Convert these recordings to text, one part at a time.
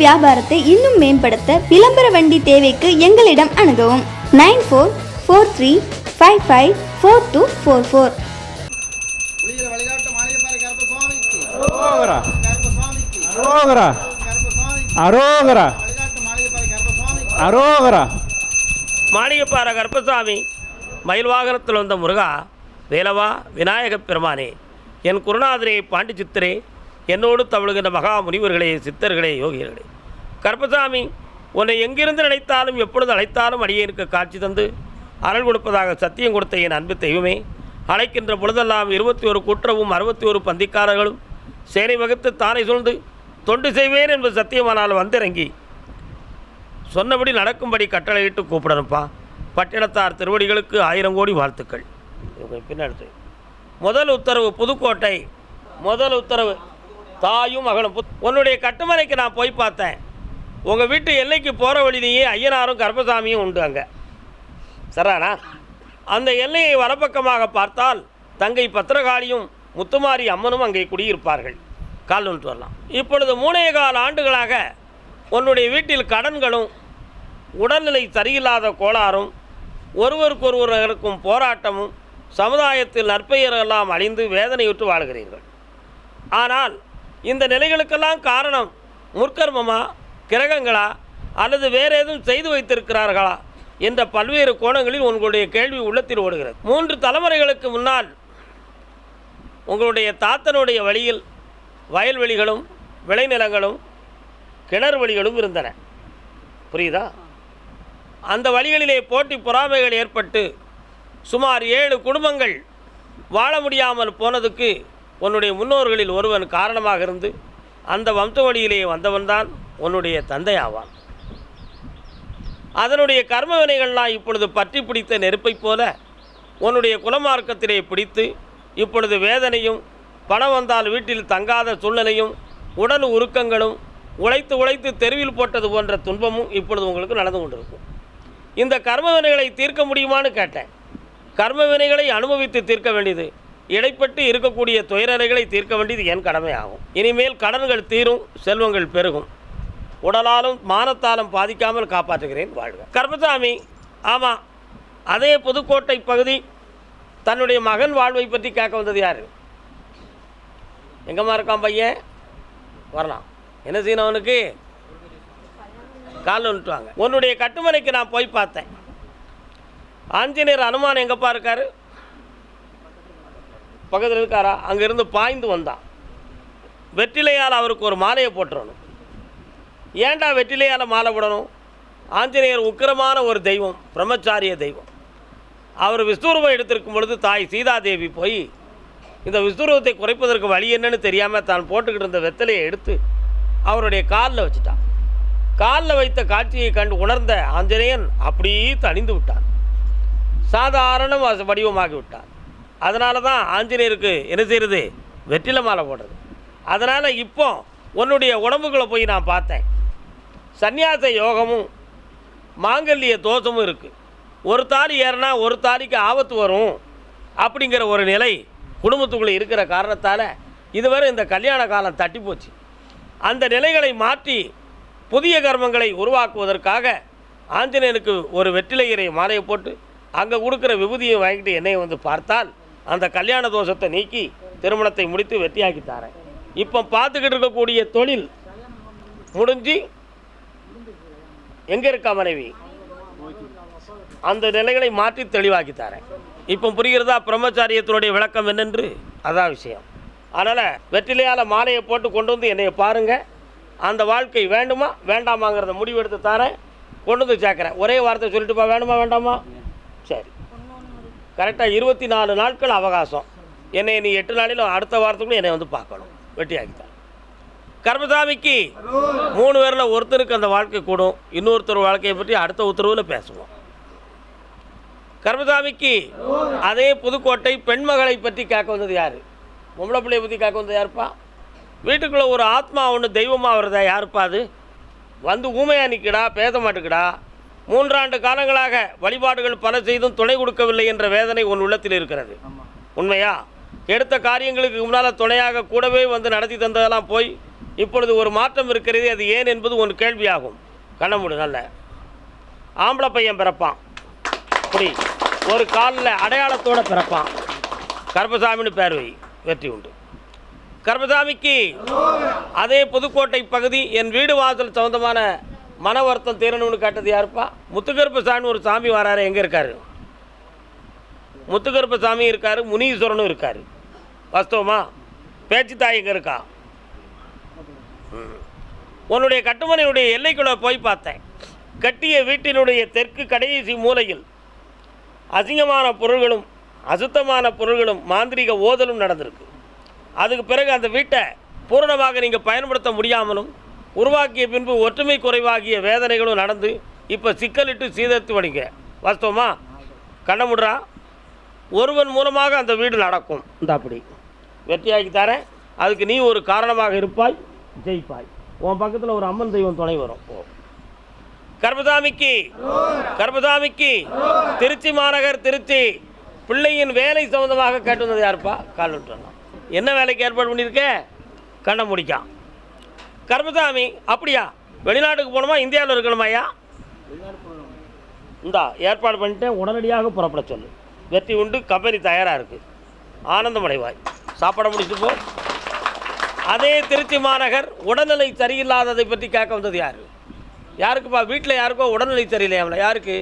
வியாபாரத்தை இன்னும் மேம்படுத்த விளம்பர வண்டி தேவைக்கு எங்களிடம் அணுகவும். Nine four four three five five four two four four. அரோகரா. அரோகரா. அரோகரா. மாளிகைப்பாறை கருப்பசாமி மயில் வாகனத்தில் வந்த முருகா வேலவா விநாயகப் பெருமானே என் குருநாதரே பாண்டி சித்தரே என்னோடு தவழுகின்ற மகா முனிவர்களே சித்தர்களே யோகிகளே. கருப்பசாமி உன்னை எங்கிருந்து நினைத்தாலும் எப்பொழுது அழைத்தாலும் அடியேனுக்கு காட்சி தந்து அருள் கொடுப்பதாக சத்தியம் கொடுத்த என் அன்பு தெய்வமே அழைக்கின்ற பொழுதெல்லாம் இருபத்தி ஒரு குற்றவும் அறுபத்தி ஒரு பந்திக்காரர்களும் சேனை வகுத்து தானே சூழ்ந்து தொண்டு செய்வேன் என்பது சத்தியமானால் வந்திறங்கி சொன்னபடி நடக்கும்படி கட்டளையிட்டு கூப்பிடணும்ப்பா பட்டினத்தார் திருவடிகளுக்கு ஆயிரம் கோடி வாழ்த்துக்கள். பின்னாடி முதல் உத்தரவு புதுக்கோட்டை. முதல் உத்தரவு தாயும் மகளும் புத்- உன்னுடைய கட்டுமனைக்கு நான் போய் பார்த்தேன். உங்கள் வீட்டு எல்லைக்கு போகிற வழியிலேயே ஐயனாரும் கருப்பசாமியும் உண்டு அங்கே. சரானா? அந்த எல்லையை வலப்பக்கமாக பார்த்தால் தங்கை பத்திரகாளியும் முத்துமாரி அம்மனும் அங்கே குடியிருப்பார்கள். கால் ஒன்று வரலாம். இப்பொழுது மூணே கால் ஆண்டுகளாக உன்னுடைய வீட்டில் கடன்களும் உடல்நிலை சரியில்லாத கோளாறும் ஒருவருக்கொருவர் இருக்கும் போராட்டமும் சமுதாயத்தில் நற்பெயரெல்லாம் அழிந்து வேதனையுற்று வாழ்கிறீர்கள். ஆனால் இந்த நிலைகளுக்கெல்லாம் காரணம் முற்கர்மமா கிரகங்களா அல்லது வேறு எதுவும் செய்து வைத்திருக்கிறார்களா என்ற பல்வேறு கோணங்களில் உங்களுடைய கேள்வி உள்ளத்தில் ஓடுகிறது. மூன்று தலைமுறைகளுக்கு முன்னால் உங்களுடைய தாத்தனுடைய வழியில் வயல்வெளிகளும் விளைநிலங்களும் கிணறு வழிகளும் இருந்தன. புரியுதா? அந்த வழிகளிலே போட்டி பொறாமைகள் ஏற்பட்டு சுமார் ஏழு குடும்பங்கள் வாழ முடியாமல் போனதுக்கு உன்னுடைய முன்னோர்களில் ஒருவன் காரணமாக இருந்து அந்த வம்ச வழியிலேயே வந்தவன்தான் உன்னுடைய தந்தையாவான். அதனுடைய கர்ம வினைகள்லாம் இப்பொழுது பற்றி பிடித்த நெருப்பைப் போல உன்னுடைய குலமார்க்கத்திலே பிடித்து இப்பொழுது வேதனையும் பணம் வந்தால் வீட்டில் தங்காத சூழ்நிலையும் உடல் உருக்கங்களும் உழைத்து உழைத்து தெருவில் போட்டது போன்ற துன்பமும் இப்பொழுது உங்களுக்கு நடந்து கொண்டிருக்கும். இந்த கர்ம வினைகளை தீர்க்க முடியுமான்னு கேட்டேன். கர்ம வினைகளை அனுபவித்து தீர்க்க வேண்டியது இடைப்பட்டு இருக்கக்கூடிய துயரறைகளை தீர்க்க வேண்டியது என் கடமை ஆகும் இனிமேல் கடன்கள் தீரும் செல்வங்கள் பெருகும். உடலாலும் மானத்தாலும் பாதிக்காமல் காப்பாற்றுகிறேன் வாழ்க. கர்மசாமி ஆமாம் அதே புதுக்கோட்டை பகுதி தன்னுடைய மகன் வாழ்வை பற்றி கேட்க வந்தது யார்? எங்கம்மா இருக்கான் பையன்? வரலாம். என்ன செய்யணும் அவனுக்கு? காலில் விட்டுவாங்க உன்னுடைய கட்டுமனைக்கு நான் போய் பார்த்தேன். ஆஞ்சநேயர் அனுமான் எங்கப்பா இருக்காரு? பக்கத்தில் இருக்காரா? அங்கேருந்து பாய்ந்து வந்தான் வெற்றிலையால் அவருக்கு ஒரு மாலையை போட்டுறணும். ஏன்டா வெற்றிலையால் மாலை போடணும்? ஆஞ்சநேயர் உக்கிரமான ஒரு தெய்வம் பிரம்மச்சாரிய தெய்வம். அவர் விஸ்வரூபம் எடுத்திருக்கும் பொழுது தாய் சீதாதேவி போய் இந்த விஸ்வரூபத்தை குறைப்பதற்கு வழி என்னன்னு தெரியாமல் தான் போட்டுக்கிட்டு இருந்த வெத்தலையை எடுத்து அவருடைய காலில் வச்சுட்டான் காலில் வைத்த காட்சியை கண்டு உணர்ந்த ஆஞ்சநேயன் அப்படியே தணிந்து விட்டான். சாதாரண வடிவமாகி விட்டான். அதனால தான் ஆஞ்சநேயருக்கு என்ன செய்கிறது வெற்றிலை மாலை போடுறது. அதனால் இப்போ உன்னுடைய உடம்புக்குள்ளே போய் நான் பார்த்தேன். சந்நியாச யோகமும் மாங்கல்ய தோஷமும் இருக்குது ஒரு தாலி ஏறினா ஒரு தாலிக்கு ஆபத்து வரும் அப்படிங்கிற ஒரு நிலை குடும்பத்துக்குள்ளே இருக்கிற காரணத்தால் இதுவரை இந்த கல்யாண காலம் தட்டி போச்சு. அந்த நிலைகளை மாற்றி புதிய கர்மங்களை உருவாக்குவதற்காக ஆஞ்சநேயனுக்கு ஒரு வெற்றிலையரை மாலையை போட்டு அங்கே கொடுக்குற விபூதியை வாங்கிட்டு என்னை வந்து பார்த்தால் அந்த கல்யாண தோஷத்தை நீக்கி திருமணத்தை முடித்து வெற்றியாக்கி தாரேன். இப்போ பார்த்துக்கிட்டு இருக்கக்கூடிய தொழில் முடிஞ்சு எங்கே இருக்கா மனைவி? அந்த நிலைகளை மாற்றி தெளிவாக்கி தரேன். இப்போ புரிகிறதா? பிரம்மச்சாரியத்தினுடைய விளக்கம் என்னென்று? அதான் விஷயம். அதனால் வெற்றிலையால் மாலையை போட்டு கொண்டு வந்து என்னையை பாருங்கள் அந்த வாழ்க்கை வேண்டுமா? வேண்டாமாங்கிறத முடிவெடுத்து தாரேன். கொண்டு வந்து சேர்க்குறேன். ஒரே வார்த்தை சொல்லிட்டுப்பா வேணுமா வேண்டாமா? சரி. கரெக்டாக இருபத்தி நாலு நாட்கள் அவகாசம். என்னை நீ எட்டு நாளில் அடுத்த வாரத்துக்குள்ள என்னை வந்து பார்க்கணும். வெட்டியாக்கி கர்மசாமிக்கு மூணு பேரில் ஒருத்தருக்கு அந்த வாழ்க்கை கூடும். இன்னொருத்தர் வாழ்க்கையை பற்றி அடுத்த உத்தரவில் பேசுவோம். கர்மசாமிக்கு அதே புதுக்கோட்டை பெண்மகளை பற்றி கேட்க வந்தது யார்? பொம்பளை பிள்ளையை பற்றி கேட்க வந்தது யாருப்பா? வீட்டுக்குள்ளே ஒரு ஆத்மா ஒன்று தெய்வமாக வருதா? யாருப்பா அது? வந்து ஊமையா நிற்கடா பேச மாட்டுக்கடா? மூன்றாண்டு காலங்களாக வழிபாடுகள் பல செய்தும் துணை கொடுக்கவில்லை என்ற வேதனை உன் உள்ளத்தில் இருக்கிறது. உண்மையா? எடுத்த காரியங்களுக்கு முன்னால் துணையாக கூடவே வந்து நடத்தி தந்ததெல்லாம் போய் இப்பொழுது ஒரு மாற்றம் இருக்கிறது அது ஏன் என்பது ஒரு கேள்வியாகும். கண்ண மூடு நல்ல. ஆம்பளை பையன் பிறப்பான். அப்படி ஒரு காலில் அடையாளத்தோட பிறப்பான். கருப்பசாமின்னு பேர் வை. வெற்றி உண்டு. கருப்பசாமிக்கு அதே புதுக்கோட்டை பகுதி என் வீடு வாசல் சம்மந்தமான மன வருத்தம் தீரணும்னு கேட்டது யாருப்பா? முத்துக்கருப்பசாமி ஒரு சாமி வராரு எங்கே இருக்காரு? முத்துக்கருப்பசாமி இருக்கார் முனீஸ்வரனும் இருக்கார். வாஸ்தவமா? பேச்சு தாய் எங்கே இருக்கா? உன்னுடைய கட்டுமனையுடைய எல்லைக்குள்ளே போய் பார்த்தேன். கட்டிய வீட்டினுடைய தெற்கு கடைசி மூலையில் அசிங்கமான பொருள்களும் அசுத்தமான பொருள்களும் மாந்திரீக ஓதலும் நடந்திருக்கு. அதுக்கு பிறகு அந்த வீட்டை பூரணமாக நீங்கள் பயன்படுத்த முடியாமலும் உருவாக்கிய பின்பு ஒற்றுமை குறைவாகிய வேதனைகளும் நடந்து இப்போ சிக்கலிட்டு சீதத்து வணிக வாஸ்தவமா? கண்ணமுடுறா ஒருவன் மூலமாக அந்த வீடு நடக்கும். இந்த அப்படி. வெற்றியாக்கி தரேன். அதுக்கு நீ ஒரு காரணமாக இருப்பாய் ஜெயிப்பாய். உன் பக்கத்தில் ஒரு அம்மன் தெய்வம் துணை வரும். ஓ கர்பதாமிக்கு திருச்சி மாநகர் திருச்சி. பிள்ளையின் வேலை சம்மந்தமாக கேட்டு வந்தது யாருப்பா? கால் விட்டுறலாம் என்ன வேலைக்கு ஏற்பாடு பண்ணியிருக்க? கண்ணை முடிக்கான் கருமசாமி அப்படியா? வெளிநாட்டுக்கு போகணுமா? இந்தியாவில் இருக்கணுமாய்யா இந்தா ஏற்பாடு பண்ணிட்டேன். உடனடியாக புறப்பட சொல்லு. வெற்றி உண்டு கம்பெனி தயாராக இருக்குது ஆனந்தமடைவாய். சாப்பிட முடிச்சுட்டு போ. அதே திருச்சி மாநகர் உடல்நிலை சரியில்லாததை பற்றி கேட்க வந்தது யார்? யாருக்குப்பா? வீட்டில் யாருக்கோ உடல்நிலை சரியில்லையாமல யாருக்கு?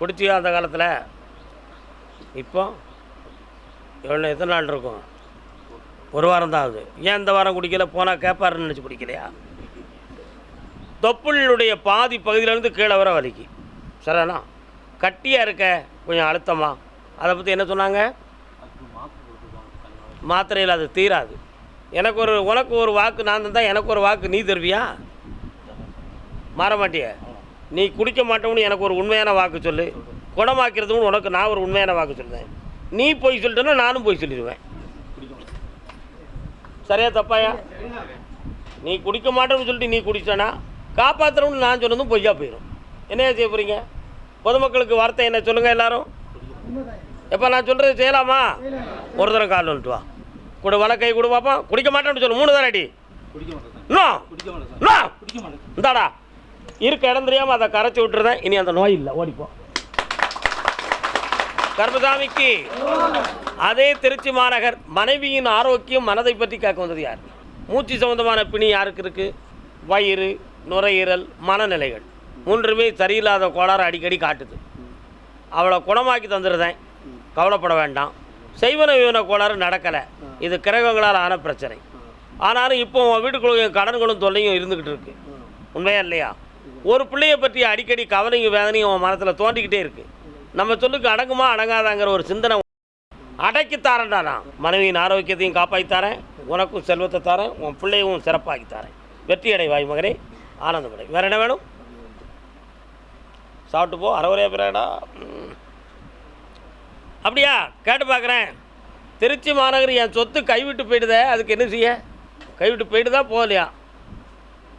குடிச்சியோ அந்த காலத்தில்? இப்போ? எவ்வளோ எத்தனை நாள் இருக்கும்? ஒரு வாரம் தான் ஆகுது. ஏன் இந்த வாரம் குடிக்கல? போனால் கேட்பாருன்னு நினச்சி குடிக்கலையா? தொப்புளுடைய பாதி பகுதியிலேருந்து கீழே வர வலிக்கு. சரிண்ணா கட்டியாக இருக்க? கொஞ்சம் அழுத்தமா? அதை பற்றி என்ன சொன்னாங்க? மாத்திரையில் அது தீராது. எனக்கு ஒரு உனக்கு ஒரு வாக்கு நான் தந்தால் எனக்கு ஒரு வாக்கு நீ தருவியா? மாற மாட்டிய? நீ குடிக்க மாட்டோம்னு எனக்கு ஒரு உண்மையான வாக்கு சொல்லு. குணமாக்கிறதுன்னு உனக்கு நான் ஒரு உண்மையான வாக்கு சொல்லுவேன். நீ போய் சொல்லிட்டேன்னா நானும் போய் சொல்லிடுவேன். சரியா தப்பாயா? நீ குடிக்க மாட்டேன்னு சொல்லிட்டு நீ குடிச்சனா காப்பாற்றுறோம்னு நான் சொன்னதும் பொய்யா போயிடும் என்ன செய்ய போகிறீங்க பொதுமக்களுக்கு வார்த்தை என்ன சொல்லுங்கள் எல்லாரும்? எப்போ நான் சொல்கிறது செய்யலாமா? ஒரு தடவை கால் வந்துட்டு வா. கூட வலை கை கொடு பார்ப்போம் குடிக்க மாட்டேன்னு சொல்லு மூணு தடவை அடி இந்தாடா. இருக்க இடம் தெரியாமல் அதை கரைச்சி விட்டுருந்தேன். இனி அந்த நோய் இல்லை. ஓடிப்போம் கர்மசாமிக்கு. அதே திருச்சி மாநகர் மனைவியின் ஆரோக்கியம் மனதை பற்றி கேட்க வந்தது யார்? மூச்சு சம்பந்தமான பிணி யாருக்கு இருக்குது வயிறு நுரையீரல் மனநிலைகள். மூன்றுமே சரியில்லாத கோளாறு அடிக்கடி காட்டுது. அவளை குணமாக்கி தந்துடுதேன் கவலைப்பட வேண்டாம். செய்வன விவன கோளாறு நடக்கலை. இது கிரகங்களால் ஆன பிரச்சனை. ஆனாலும் இப்போ உன் வீட்டுக்குள்ள கடன்களும் தொல்லையும் இருந்துக்கிட்டு இருக்கு. உண்மையா இல்லையா? ஒரு பிள்ளையை பற்றி அடிக்கடி கவலையும் வேதனையும் உன் மனத்தில் தோண்டிக்கிட்டே இருக்குது நம்ம சொல்லுக்கு அடங்குமா அடங்காதாங்கிற ஒரு சிந்தனை அடக்கி தாரேன்டா நான் மனைவியின் ஆரோக்கியத்தையும் காப்பாற்றி தரேன் உனக்கும் செல்வத்தை தரேன். உன் பிள்ளையும் சிறப்பாக்கி தரேன். வெற்றி அடைவாய் மகனே. ஆனந்தமடை. வேற என்ன வேணும்? சாப்பிட்டு போ. அறவரையா பிறடா அப்படியா? கேட்டு பார்க்குறேன். திருச்சி மாநகர் என் சொத்து கைவிட்டு போயிடுதே. அதுக்கு என்ன செய்ய? கைவிட்டு போயிடுதா போகலையா?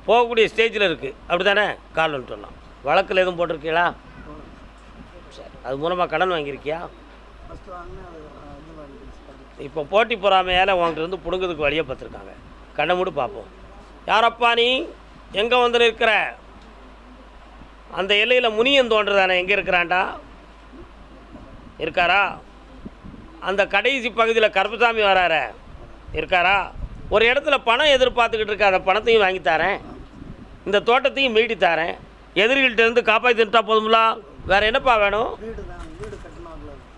போகக்கூடிய ஸ்டேஜில் இருக்குது அப்படி தானே கால் வந்துட்டு வழக்கில் எதுவும் போட்டிருக்கீங்களா? சரி. அது மூலமாக கடன் வாங்கியிருக்கியா? இப்போ போட்டி பொறாமையால் உங்கள்கிட்ட இருந்து பிடுங்கிறதுக்கு வழியை பார்த்துருக்காங்க. கண்ணை மூடு பார்ப்போம். யாரப்பா நீ? எங்கே வந்து நிற்கிற? அந்த எல்லையில் முனியன் தோன்றுதானே எங்கே இருக்கிறான்டா? இருக்காரா? அந்த கடைசி பகுதியில் கருப்பசாமி வராரே. இருக்காரா? ஒரு இடத்துல பணம் எதிர்பார்த்துக்கிட்டு இருக்க அந்த பணத்தையும் வாங்கி தரேன். இந்த தோட்டத்தையும் மீட்டி தரேன். இருந்து காப்பாற்றிட்டா போதுங்களா வேற என்னப்பா வேணும்?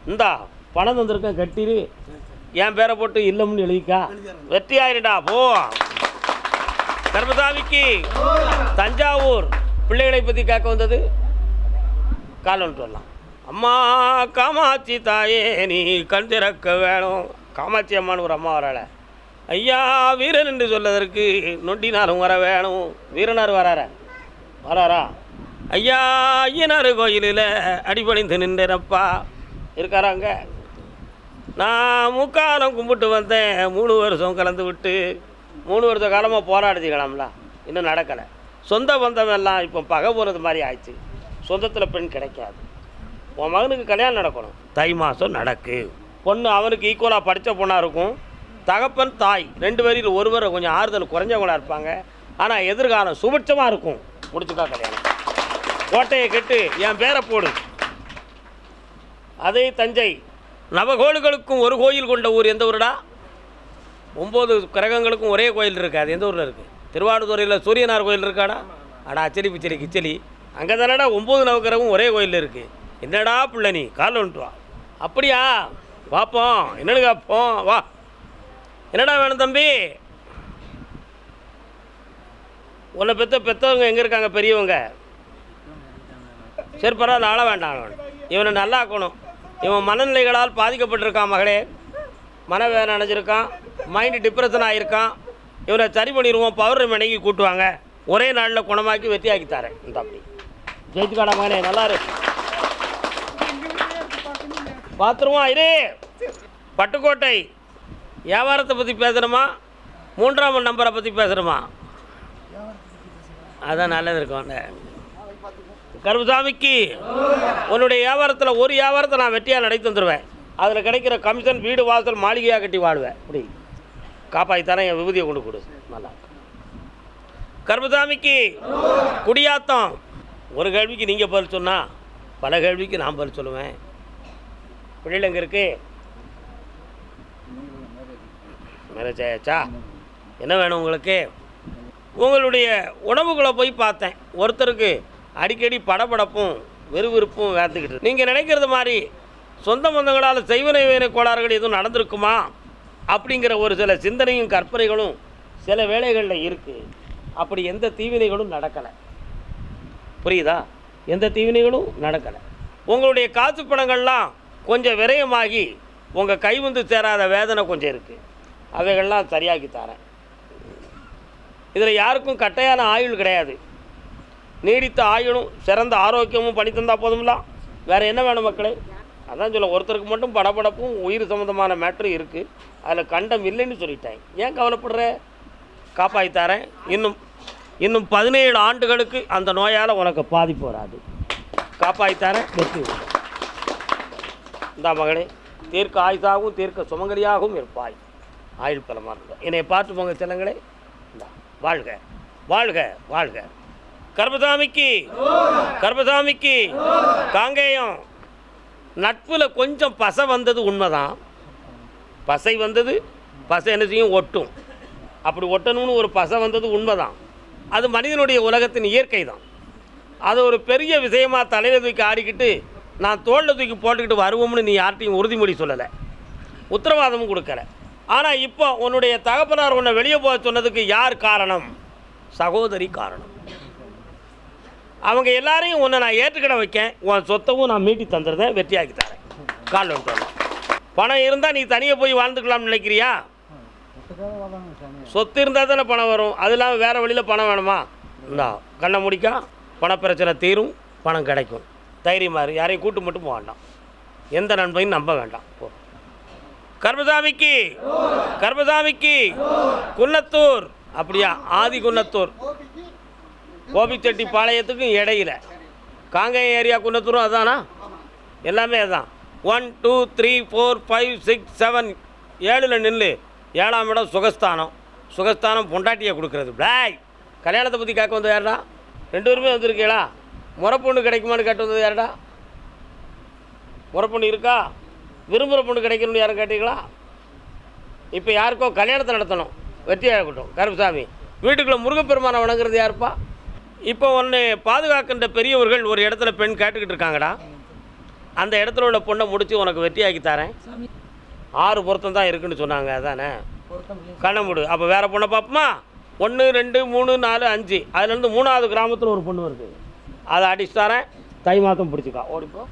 இந்தா பணம் தந்திருக்கேன் கட்டிரு. என் பேரை போட்டு இல்லம்னு எழுதிக்கா. வெற்றி ஆயிருடா போ. கர்மசாமிக்கு தஞ்சாவூர் பிள்ளைகளை பற்றி கேட்க வந்தது. கால் வந்துட்டு வரலாம். அம்மா காமாட்சி தாயே நீ கண் திறக்க வேணும். காமாட்சி அம்மான்னு ஒரு அம்மா வராள. ஐயா வீரன் என்று சொல்லதற்கு நொண்டினாரும் வர வேணும். வீரனார் வரார. வராரா? ஐயா ஐயனார் கோயிலில் அடிபணிந்து நின்றப்பா இருக்காராங்க நான் முக்காலம் கும்பிட்டு வந்தேன். மூணு வருஷம் கலந்து விட்டு மூணு வருஷ காலமாக போராடிச்சுக்கலாம்ல இன்னும் நடக்கலை. சொந்த பந்தம் எல்லாம் இப்போ பகை போகிறது மாதிரி ஆயிடுச்சு. சொந்தத்தில் பெண் கிடைக்காது. உன் மகனுக்கு கல்யாணம் நடக்கணும். தை மாதம் நடக்கு. பொண்ணு அவனுக்கு ஈக்குவலாக படித்த பொண்ணாக இருக்கும். தகப்பன் தாய் ரெண்டு பேரில் ஒருவரை கொஞ்சம் ஆறுதல் குறைஞ்சவங்களாக இருப்பாங்க. ஆனால் எதிர்காலம் சுபிட்சமாக இருக்கும். முடிச்சுக்கா கல்யாணம். கோட்டையை கெட்டு என் பேரை போடு. அதே தஞ்சை நவகோள்களுக்கும் ஒரு கோயில் கொண்ட ஊர் எந்த ஊருடா? ஒம்பது கிரகங்களுக்கும் ஒரே கோயில் இருக்காது அது எந்த ஊரில் இருக்குது திருவாரூரில் சூரியனார் கோயில் இருக்காடா? அடா அச்சடி பிச்சடி கிச்சடி அங்கே தானடா ஒம்பது நவக்கிரகம் ஒரே கோயில் இருக்குது என்னடா பிள்ளை நீ? காலில் வந்துட்டு வா. அப்படியா? பார்ப்போம் என்னன்னு கேட்போம் வா. என்னடா வேணும் தம்பி? உன்னை பெத்த பெத்தவங்க எங்கே இருக்காங்க? பெரியவங்க? சரி பரவாயில்ல வேண்டாம் ஆள வேண்டாம். இவனை நல்லா ஆக்கணும். இவன் மனநிலைகளால் பாதிக்கப்பட்டிருக்கான் மகளே. மனவேதனை அடைஞ்சிருக்கான். மைண்டு டிப்ரெஷன் ஆகியிருக்கான் இவனை சரி பண்ணிடுவோம். பவர் மனைக்கு கூட்டுவாங்க. ஒரே நாளில் குணமாக்கி வெற்றியாக்கி தரேன். இந்த அப்படி. ஜெயிச்சுக்காடா மகனே நல்லா இரு. பார்த்துருவோம் இரு பட்டுக்கோட்டை. வியாபாரத்தை பற்றி பேசுகிறோமா மூன்றாம் நம்பரை பற்றி பேசுகிறோமா அதான் நல்லது இருக்கும். அந்த கருபசாமிக்கு உன்னுடைய வியாபாரத்தில் ஒரு வியாபாரத்தை நான் வெட்டியாக நடத்தி தந்துடுவேன் அதில் கிடைக்கிற கமிஷன் வீடு வாசல் மாளிகையாக கட்டி வாடுவேன். அப்படி. காப்பாற்றி தரேன் என் விபூதியை கொண்டு கொடு. நல்லா கருபசாமிக்கு குடியாத்தம். ஒரு கேள்விக்கு நீங்கள் பதில் சொன்னால் பல கேள்விக்கு நான் பதில் சொல்லுவேன். பிள்ளைகள் எங்கே இருக்கு? மேரேஜ் ஆயாச்சா? என்ன வேணும் உங்களுக்கு? உங்களுடைய உணவுகளை போய் பார்த்தேன். ஒருத்தருக்கு அடிக்கடி படபடப்பும் விறுவிறுப்பும் வேர்த்துக்கிட்டு நீங்கள் நினைக்கிறது மாதிரி சொந்த பந்தங்களால் செய்வனை வேனை கோளாறுகள் எதுவும் நடந்திருக்குமா? அப்படிங்கிற ஒரு சில சிந்தனையும் கற்பனைகளும் சில வேலைகளில் இருக்குது அப்படி எந்த தீவினைகளும் நடக்கலை. புரியுதா? எந்த தீவினைகளும் நடக்கலை. உங்களுடைய காசு பணங்கள்லாம் கொஞ்சம் விரயமாகி உங்கள் கை வந்து சேராத வேதனை கொஞ்சம் இருக்குது அவைகள்லாம் சரியாக்கி தரேன். இதில் யாருக்கும் கட்டையான ஆயுள் கிடையாது. நீடித்த ஆயுளும் சிறந்த ஆரோக்கியமும் பண்ணி தந்தால் போதும்ல. வேறு என்ன வேணும் மக்களே? அதான் சொல்ல ஒருத்தருக்கு மட்டும் படபடப்பும் உயிர் சம்மந்தமான மேட்ரு இருக்குது அதில் கண்டம் இல்லைன்னு சொல்லிட்டேன். ஏன் கவலைப்படுற? காப்பாற்றி தரேன். இன்னும் இன்னும் பதினேழு ஆண்டுகளுக்கு அந்த நோயால் உனக்கு பாதிப்பு வராது காப்பாற்றி தரேன். வெற்றி. இந்தா மகளே தீர்க்க ஆயுதாகவும் தீர்க்க சுமங்கலியாகவும் இருப்பாய். ஆயுள் பலமாக இருக்கும் என்னை பார்த்து போங்க செல்லங்களே. வாழ்க வாழ்க வாழ்க. கர்பசாமிக்கு கர்பசாமிக்கு காங்கேயம். நட்பில் கொஞ்சம் பசை வந்தது உண்மைதான். பசை வந்தது பசை என்ன செய்யும் ஒட்டும். அப்படி ஒட்டணும்னு ஒரு பசை வந்தது உண்மைதான். அது மனிதனுடைய உலகத்தின் இயற்கை தான் அது ஒரு பெரிய விஷயமா தலையில் தூக்கி ஆடிக்கிட்டு நான் தோளில் தூக்கி போட்டுக்கிட்டு வருவோம்னு நீ யார்கிட்டையும் உறுதிமொழி சொல்லலை. உத்தரவாதமும் கொடுக்கல. ஆனால் இப்போ உன்னுடைய தகப்பனார் உன்னை வெளியே போக சொன்னதுக்கு யார் காரணம்? சகோதரி காரணம். அவங்க எல்லாரையும் உன்னை நான் ஏற்றுக்கிட வைக்கேன். உன் சொத்தவும் நான் மீட்டி தந்துடுறேன். வெற்றியாக்கி தரேன். கால் வந்துட்டு பணம் இருந்தால் நீ தனியாக போய் வாழ்ந்துக்கலாம்னு நினைக்கிறியா? சொத்து இருந்தால் தானே பணம் வரும். அது இல்லாமல் வேறு வழியில் பணம் வேணுமா? இந்தா கண்ணை முடிக்கா. பணப்பிரச்சனை தீரும் பணம் கிடைக்கும். தைரியமாக யாரையும் கூட்டு மட்டும் போக வேண்டாம். எந்த நண்பையும் நம்ப வேண்டாம். போ. கர்மசாமிக்கு கர்மசாமிக்கு குன்னத்தூர். அப்படியா? ஆதி குன்னத்தூர். கோபிச்செட்டி பாளையத்துக்கும் இடையில. காங்கேயம் ஏரியா குன்னத்தூரும் அதானா? எல்லாமே அதான். One two three four five six seven ஏழில் நில்லு. ஏழாம் இடம் சுகஸ்தானம். சுகஸ்தானம் பொண்டாட்டியை கொடுக்குறது. பிளாய்! கல்யாணத்தை பற்றி கேட்க வந்தது யாருடா? ரெண்டு பேருமே வந்திருக்கீங்களா? முறப்பொண்ணு கிடைக்குமான்னு கேட்டு வந்தது யாருடா? முறப்பொண்ணு இருக்கா? விரும்புகிற பொண்ணு கிடைக்கணும்னு யாரும் கேட்டீங்களா? இப்போ யாருக்கோ கல்யாணத்தை நடத்தணும். வெற்றியாக இருக்கட்டும் கருப்புசாமி. வீட்டுக்குள்ளே முருகப்பெருமானை வணங்குறது யாருப்பா? இப்போ ஒன்று பாதுகாக்கின்ற பெரியவர்கள் ஒரு இடத்துல பெண் கேட்டுக்கிட்டு இருக்காங்கடா. அந்த இடத்துல உள்ள பொண்ணை முடித்து உனக்கு வெற்றியாக்கி தரேன். ஆறு பொருத்தம் தான் இருக்குன்னு சொன்னாங்க அதானே? கண்ணை முடு. அப்போ வேறு பொண்ணை பார்ப்போமா? ஒன்று ரெண்டு மூணு நாலு அஞ்சு. அதுலேருந்து மூணாவது கிராமத்தில் ஒரு பொண்ணு வருது. அதை அடிச்சு தரேன். தை மாதம் பிடிச்சிக்கா. ஓடிப்போ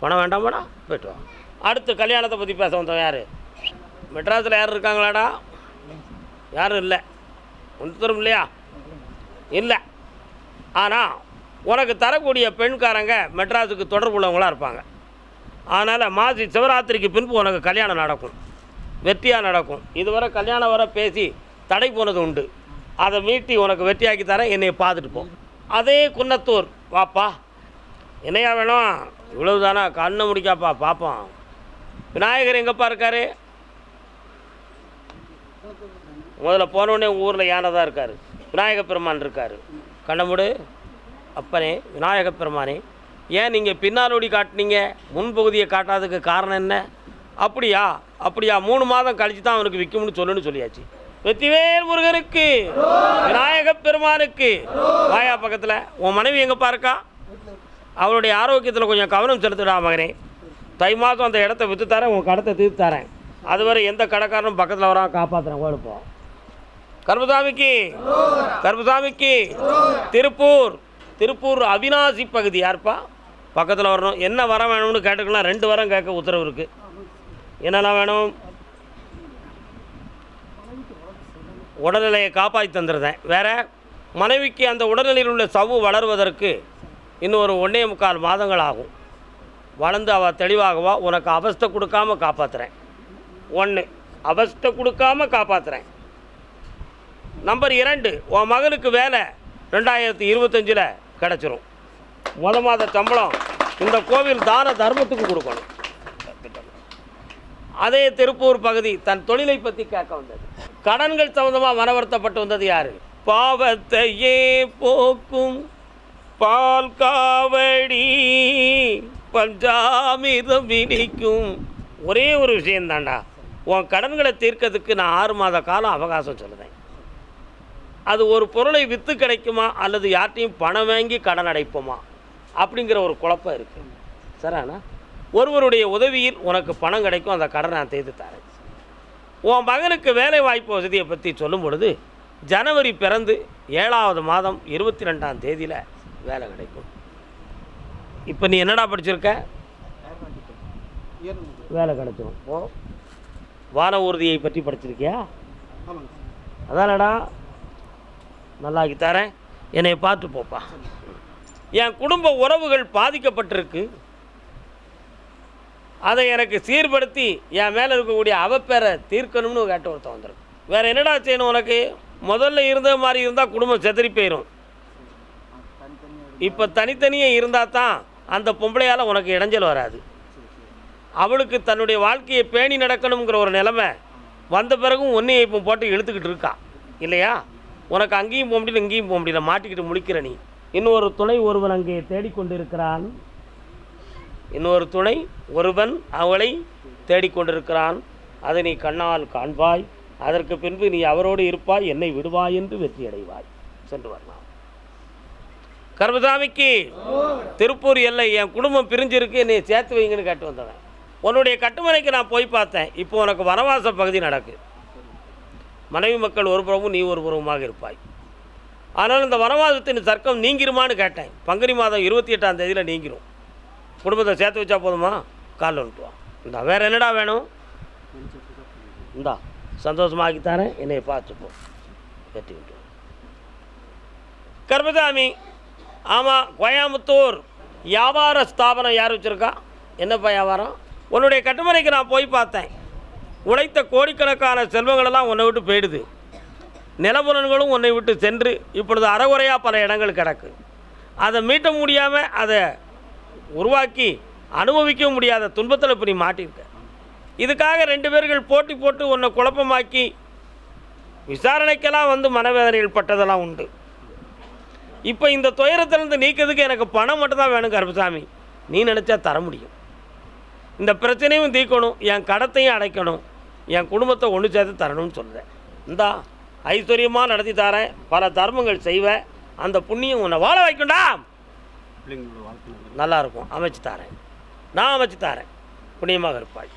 பணம் வேண்டாமாடா போய்ட்டு வா. அடுத்து கல்யாணத்தை பற்றி பேச வந்தோம் யார்? மெட்ராஸில் யார் இருக்காங்களாடா? யாரும் இல்லை. ஒருத்தரும் இல்லையா? இல்லை. ஆனால் உனக்கு தரக்கூடிய பெண்காரங்க மெட்ராஸுக்கு தொடர்புள்ளவங்களாக இருப்பாங்க. அதனால் மாசி சிவராத்திரிக்கு பின்பு உனக்கு கல்யாணம் நடக்கும். வெற்றியாக நடக்கும். இதுவரை கல்யாணம் வர பேசி தடை போனது உண்டு. அதை மீட்டி உனக்கு வெற்றியாக்கி தரேன் என்னை பார்த்துட்டு போ. அதே குன்னத்தூர். வாப்பா. என்னையா வேணும்? இவ்வளவு தானா கண்ணை முடிக்காப்பா பார்ப்போம் விநாயகர் எங்கப்பா இருக்காரு? முதல்ல போனோடனே உங்கள் ஊரில் யானை தான் இருக்கார். விநாயக பெருமான் இருக்கார். கண்ணமுடு அப்பனே விநாயக பெருமானே ஏன் நீங்கள் பின்னாலோடி காட்டினீங்க? முன்பகுதியை காட்டாததுக்கு காரணம் என்ன? அப்படியா? அப்படியா? மூணு மாதம் கழித்து தான் அவனுக்கு விற்கும்னு சொல்லுன்னு சொல்லியாச்சு. வெற்றிவேல் முருகனுக்கு விநாயக பெருமானுக்கு. வாயா பக்கத்தில் உன் மனைவி எங்கே இருக்கா? அவளுடைய ஆரோக்கியத்தில் கொஞ்சம் கவனம் செலுத்துடா மகனே. தை மாதம் அந்த இடத்த விற்று தரேன் உன் கடத்தை தீர்த்து தரேன். அதுவரை எந்த கடைக்காரனும் பக்கத்தில் வரா காப்பாற்றுறேன் கோழுப்போம் கருப்பசாமிக்கு கருப்பசாமிக்கு திருப்பூர். திருப்பூர் அவினாசி பகுதி. யார்ப்பா? பக்கத்தில் வரணும். என்ன வரம் வேணும்னு கேட்டுக்கலாம். ரெண்டு வரம் கேட்க உத்தரவு இருக்குது என்னெல்லாம் வேணும்? உடல்நிலையை காப்பாற்றி தந்துடுறேன். வேறு? மனைவிக்கு அந்த உடல்நிலையில் உள்ள சவ்வு வளர்வதற்கு இன்னும் ஒரு ஒன்றே முக்கால் மாதங்கள் ஆகும். வளர்ந்து அவள் தெளிவாகவா? உனக்கு அவஸ்தை கொடுக்காம காப்பாற்றுறேன் ஒன்று அவஸ்தை கொடுக்காம காப்பாற்றுறேன் நம்பர் இரண்டு உன் மகனுக்கு வேலை ரெண்டாயிரத்தி இருபத்தஞ்சில் கிடச்சிரும். முத மாத சம்பளம் இந்த கோவில் தான தர்மத்துக்கு கொடுக்கணும். அதே திருப்பூர் பகுதி தன் தொழிலை பற்றி கேட்க வந்தது. கடன்கள் சம்மந்தமாக மனவருத்தப்பட்டு வந்தது யாரு? பாவத்தையே போக்கும் பால் காவடி பஞ்சாமிதம் இனிக்கும். ஒரே ஒரு விஷயந்தாண்டா உன் கடன்களை தீர்க்கிறதுக்கு நான் ஆறு மாத காலம் அவகாசம் சொல்லுதேன் அது ஒரு பொருளை விற்று கிடைக்குமா? அல்லது யார்ட்டையும் பணம் வாங்கி கடன் அடைப்போமா? அப்படிங்கிற ஒரு குழப்பம் இருக்குது சரிண்ணா ஒருவருடைய உதவியில் உனக்கு பணம் கிடைக்கும் அந்த கடனை நான் தேய்த்து தரேன். உன் மகனுக்கு வேலை வாய்ப்பு வசதியை பற்றி சொல்லும் பொழுது ஜனவரி பிறந்து ஏழாவது மாதம் இருபத்தி ரெண்டாம் தேதியில் வேலை கிடைக்கும். இப்போ நீ என்னடா படிச்சிருக்க? வேலை கிடைச்சிரும். ஓ வான ஊர்தியை பற்றி படிச்சிருக்கியா? அதானடா? நல்லாக்கி தரேன். என்னை பார்த்து போப்பா. என் குடும்ப உறவுகள் பாதிக்கப்பட்டிருக்கு. அதை எனக்கு சீர்படுத்தி என் மேலே இருக்கக்கூடிய அவப்பேரை தீர்க்கணும்னு கேட்ட ஒருத்தன் வந்திருக்கு வேறு என்னடா செய்யணும் உனக்கு? முதல்ல இருந்த மாதிரி இருந்தால் குடும்பம் செதறி போயிடும் இப்போ தனித்தனியே இருந்தால் தான் அந்த பொம்பளையால் உனக்கு இடைஞ்சல் வராது. அவளுக்கு தன்னுடைய வாழ்க்கையை பேணி நடக்கணுங்கிற ஒரு நிலைமை வந்த பிறகும் ஒன்றையை இப்போ போட்டு இழுத்துக்கிட்டு இருக்கா. இல்லையா? உனக்கு அங்கேயும் போக முடியல இங்கேயும் போக முடியல மாட்டிக்கிட்டு முழிக்கிற நீ. இன்னொரு துணை ஒருவன் அங்கே தேடிக்கொண்டிருக்கிறான். இன்னொரு துணை ஒருவன் அவளை தேடிக்கொண்டிருக்கிறான். அதை நீ கண்ணால் காண்பாய். அதற்கு பின்பு நீ அவரோடு இருப்பாய் என்னை விடுவாய் என்று வெற்றி அடைவாய் சென்று வரலாம். கர்மசாமிக்கு திருப்பூர் எல்லை என் குடும்பம் பிரிஞ்சிருக்கு என்னை சேர்த்து வைங்கன்னு கேட்டு வந்தவன். உன்னுடைய கட்டுமனைக்கு நான் போய் பார்த்தேன். இப்போ உனக்கு வனவாச பகுதி நடக்குது மனைவி மக்கள் ஒரு புறமும் நீ ஒரு புறமுமாக இருப்பாய். ஆனால் இந்த வனவாதத்தின் சர்க்கம் நீங்கிருமான்னு கேட்டேன். பங்குனி மாதம் இருபத்தி எட்டாம் தேதியில் நீங்கிரும். குடும்பத்தை சேர்த்து வச்சா போதுமா? காலில் வந்துட்டு வா. இந்தா வேறு என்னடா வேணும்? இந்தா சந்தோஷமாக்கி தரேன். என்னை பார்த்துப்போம் வெட்டி விட்டு கர்மசாமி ஆமாம் கோயம்புத்தூர் வியாபார ஸ்தாபனம் யார் வச்சுருக்கா? என்னப்பா வியாபாரம்? உன்னுடைய கட்டுமனைக்கு நான் போய் பார்த்தேன். உழைத்த கோடிக்கணக்கான செல்வங்களெல்லாம் உன்னை விட்டு போயிடுது. நிலபுலன்களும் உன்னை விட்டு சென்று இப்பொழுது அறகுறையாக பல இடங்கள் கிடக்கு. அதை மீட்ட முடியாமல் அதை உருவாக்கி அனுபவிக்க முடியாத துன்பத்தில் இப்போ நீ மாட்டியிருக்க இதுக்காக ரெண்டு பேர்கள் போட்டி போட்டு உன்னை குழப்பமாக்கி விசாரணைக்கெல்லாம் வந்து மனவேதனைகள் பட்டதெல்லாம் உண்டு. இப்போ இந்த துயரத்திலேருந்து நீக்கிறதுக்கு எனக்கு பணம் மட்டும்தான் வேணும் கருப்பசாமி. நீ நினச்சா தர முடியும். இந்த பிரச்சனையும் தீர்க்கணும் என் கடத்தையும் அடைக்கணும். என் குடும்பத்தை ஒன்று சேர்த்து தரணும்னு சொல்கிறேன் இந்தா ஐஸ்வர்யமாக நடத்தி தரேன். பல தர்மங்கள் செய்வேன் அந்த புண்ணியம் உன்னை வாழ வைக்கண்டா நல்லா இருக்கும். அமைச்சு தரேன். நான் அமைச்சு தரேன். புண்ணியமாக இருப்பாய்.